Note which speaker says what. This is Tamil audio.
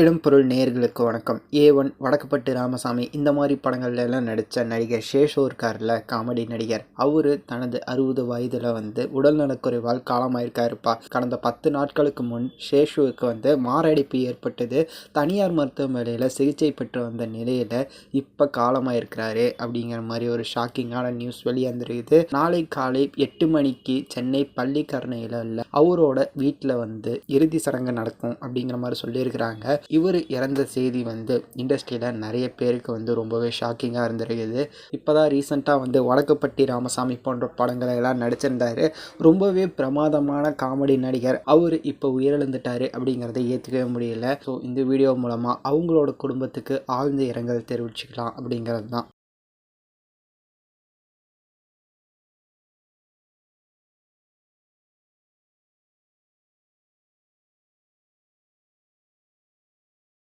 Speaker 1: இடம்பொருள் நேயர்களுக்கு வணக்கம். ஏ ஒன் வடக்குப்பட்டு ராமசாமி இந்த மாதிரி படங்கள்ல எல்லாம் நடித்த நடிகர் சேஷோ இருக்கார்ல காமெடி நடிகர். அவர் தனது அறுபது வயதில் வந்து உடல் நலக்குறைவால் காலமாயிருக்காருப்பா. கடந்த பத்து நாட்களுக்கு முன் சேஷுவுக்கு வந்து மாரடைப்பு ஏற்பட்டது. தனியார் மருத்துவமனையில் சிகிச்சை பெற்று வந்த நிலையில் இப்போ காலமாயிருக்கிறாரு அப்படிங்கிற மாதிரி ஒரு ஷாக்கிங்கான நியூஸ் வெளியாந்துருக்குது நாளை காலை எட்டு மணிக்கு சென்னை பள்ளிக்கரணையில் உள்ள அவரோட வீட்டில் வந்து இறுதி சடங்கு நடக்கும் அப்படிங்கிற மாதிரி சொல்லியிருக்கிறாங்க. இவர் இறந்த செய்தி வந்து இண்டஸ்ட்ரியில் நிறைய பேருக்கு வந்து ரொம்பவே ஷாக்கிங்காக இருந்திருக்குது. இப்போ தான் ரீசெண்டாக வந்து வடக்குப்பட்டி ராமசாமி போன்ற படங்களை எல்லாம் நடிச்சிருந்தாரு. ரொம்பவே பிரமாதமான காமெடி நடிகர். அவர் இப்போ உயிரிழந்துட்டாரு அப்படிங்கிறத ஏற்றுக்கவே முடியல. ஸோ இந்த வீடியோ மூலமாக அவங்களோட குடும்பத்துக்கு ஆழ்ந்த இரங்கல் தெரிவிச்சுக்கலாம் அப்படிங்கிறது தான்